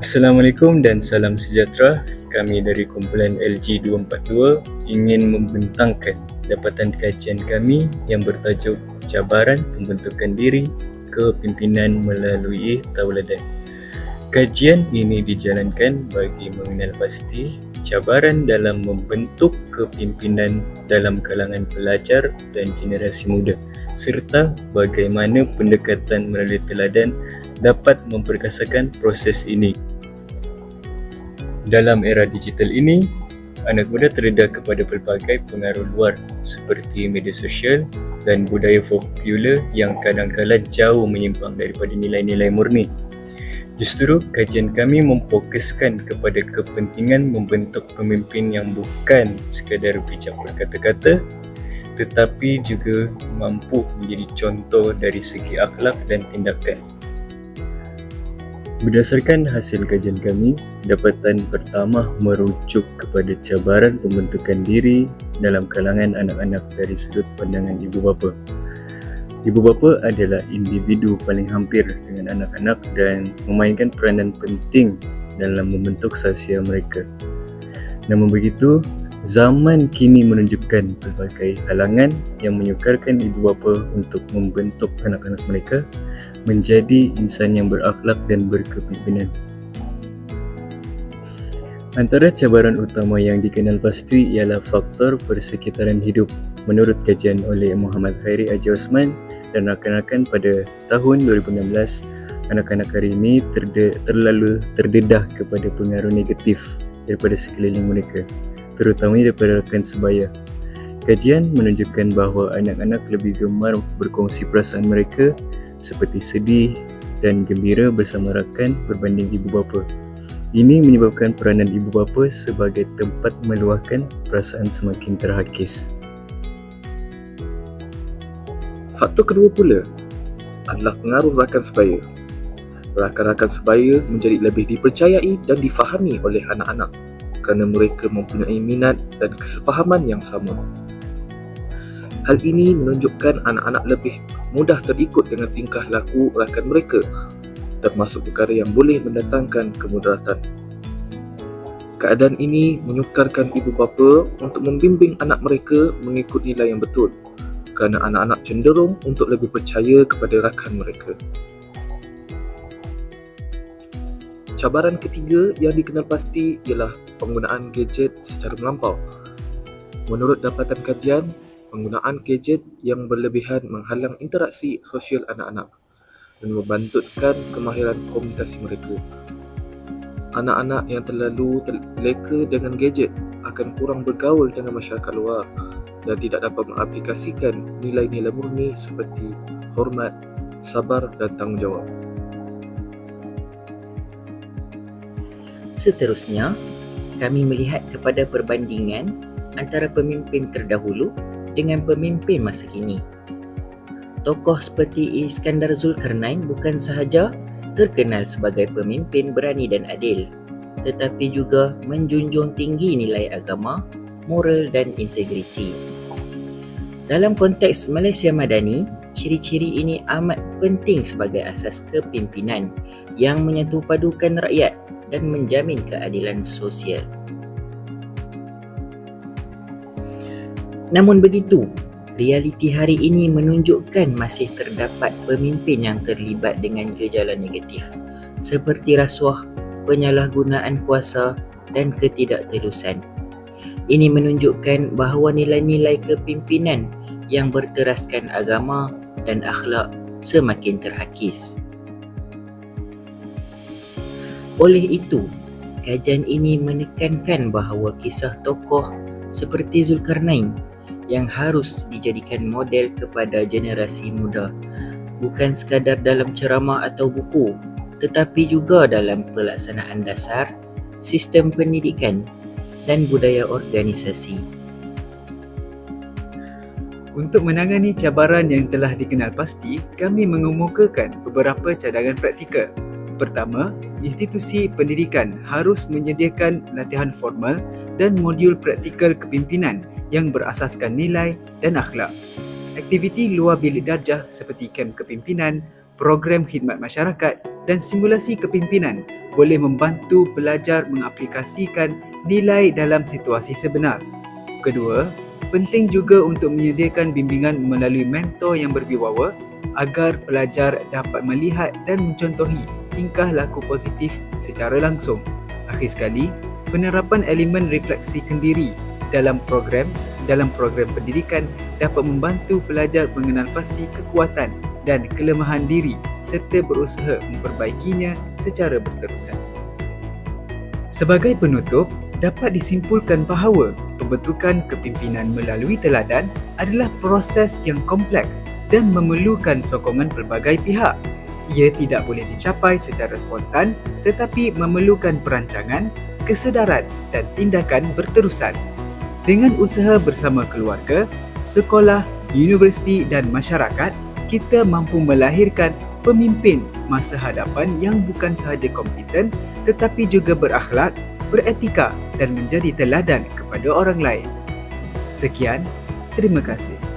Assalamualaikum dan salam sejahtera. Kami dari kumpulan LG 242 ingin membentangkan dapatan kajian kami yang bertajuk Cabaran Pembentukan Diri Kepimpinan Melalui Tauladan. Kajian ini dijalankan bagi mengenal pasti cabaran dalam membentuk kepimpinan dalam kalangan pelajar dan generasi muda serta bagaimana pendekatan melalui teladan dapat memperkasakan proses ini. Dalam era digital ini, anak muda terdedah kepada pelbagai pengaruh luar seperti media sosial dan budaya popular yang kadang-kadang jauh menyimpang daripada nilai-nilai murni. Justru kajian kami memfokuskan kepada kepentingan membentuk pemimpin yang bukan sekadar bijak berkata-kata tetapi juga mampu menjadi contoh dari segi akhlak dan tindakan. Berdasarkan hasil kajian kami, dapatan pertama merujuk kepada cabaran pembentukan diri dalam kalangan anak-anak dari sudut pandangan ibu bapa. Ibu bapa adalah individu paling hampir dengan anak-anak dan memainkan peranan penting dalam membentuk sasial mereka. Namun begitu, zaman kini menunjukkan pelbagai halangan yang menyukarkan ibu bapa untuk membentuk anak-anak mereka menjadi insan yang berakhlak dan berkepimpinan. Antara cabaran utama yang dikenal pasti ialah faktor persekitaran hidup menurut kajian oleh Muhammad Khairi Haji Osman dan rakan-rakan pada tahun 2016 anak-anak hari ini terde- terlalu terdedah kepada pengaruh negatif daripada sekeliling mereka terutamanya daripada rakan sebaya. Kajian menunjukkan bahawa anak-anak lebih gemar berkongsi perasaan mereka seperti sedih dan gembira bersama rakan berbanding ibu bapa. Ini menyebabkan peranan ibu bapa sebagai tempat meluahkan perasaan semakin terhakis. Faktor kedua pula adalah pengaruh rakan sebaya. Rakan-rakan sebaya menjadi lebih dipercayai dan difahami oleh anak-anak kerana mereka mempunyai minat dan kesefahaman yang sama. Hal ini menunjukkan anak-anak lebih mudah terikut dengan tingkah laku rakan mereka termasuk perkara yang boleh mendatangkan kemudaratan. Keadaan ini menyukarkan ibu bapa untuk membimbing anak mereka mengikut nilai yang betul kerana anak-anak cenderung untuk lebih percaya kepada rakan mereka. Cabaran ketiga yang dikenal pasti ialah penggunaan gadget secara melampau. Menurut dapatan kajian, penggunaan gadget yang berlebihan menghalang interaksi sosial anak-anak dan membantutkan kemahiran komunikasi mereka. Anak-anak yang terlalu terleka dengan gadget akan kurang bergaul dengan masyarakat luar dan tidak dapat mengaplikasikan nilai-nilai murni seperti hormat, sabar dan tanggungjawab. Seterusnya, kami melihat kepada perbandingan antara pemimpin terdahulu dengan pemimpin masa kini. Tokoh seperti Iskandar Zulkarnain bukan sahaja terkenal sebagai pemimpin berani dan adil, tetapi juga menjunjung tinggi nilai agama, moral dan integriti. Dalam konteks Malaysia Madani, ciri-ciri ini amat penting sebagai asas kepimpinan yang menyatupadukan rakyat dan menjamin keadilan sosial. Namun begitu, realiti hari ini menunjukkan masih terdapat pemimpin yang terlibat dengan gejala negatif seperti rasuah, penyalahgunaan kuasa dan ketidakterusan. Ini menunjukkan bahawa nilai-nilai kepimpinan yang berteraskan agama dan akhlak semakin terhakis. Oleh itu, kajian ini menekankan bahawa kisah tokoh seperti Zulkarnain yang harus dijadikan model kepada generasi muda bukan sekadar dalam ceramah atau buku tetapi juga dalam pelaksanaan dasar sistem pendidikan dan budaya organisasi untuk menangani cabaran yang telah dikenal pasti, kami mengemukakan beberapa cadangan praktikal. Pertama, institusi pendidikan harus menyediakan latihan formal dan modul praktikal kepimpinan yang berasaskan nilai dan akhlak. Aktiviti luar bilik darjah seperti kem kepimpinan, program khidmat masyarakat dan simulasi kepimpinan boleh membantu pelajar mengaplikasikan nilai dalam situasi sebenar. Kedua, penting juga untuk menyediakan bimbingan melalui mentor yang berwibawa agar pelajar dapat melihat dan mencontohi tingkah laku positif secara langsung. Akhir sekali, penerapan elemen refleksi kendiri dalam program dalam program pendidikan dapat membantu pelajar mengenal pasti kekuatan dan kelemahan diri serta berusaha memperbaikinya secara berterusan. Sebagai penutup, dapat disimpulkan bahawa pembentukan kepimpinan melalui teladan adalah proses yang kompleks dan memerlukan sokongan pelbagai pihak. Ia tidak boleh dicapai secara spontan tetapi memerlukan perancangan, kesedaran dan tindakan berterusan. Dengan usaha bersama keluarga, sekolah, universiti dan masyarakat, kita mampu melahirkan pemimpin masa hadapan yang bukan sahaja kompeten tetapi juga berakhlak, beretika dan menjadi teladan kepada orang lain. Sekian, terima kasih.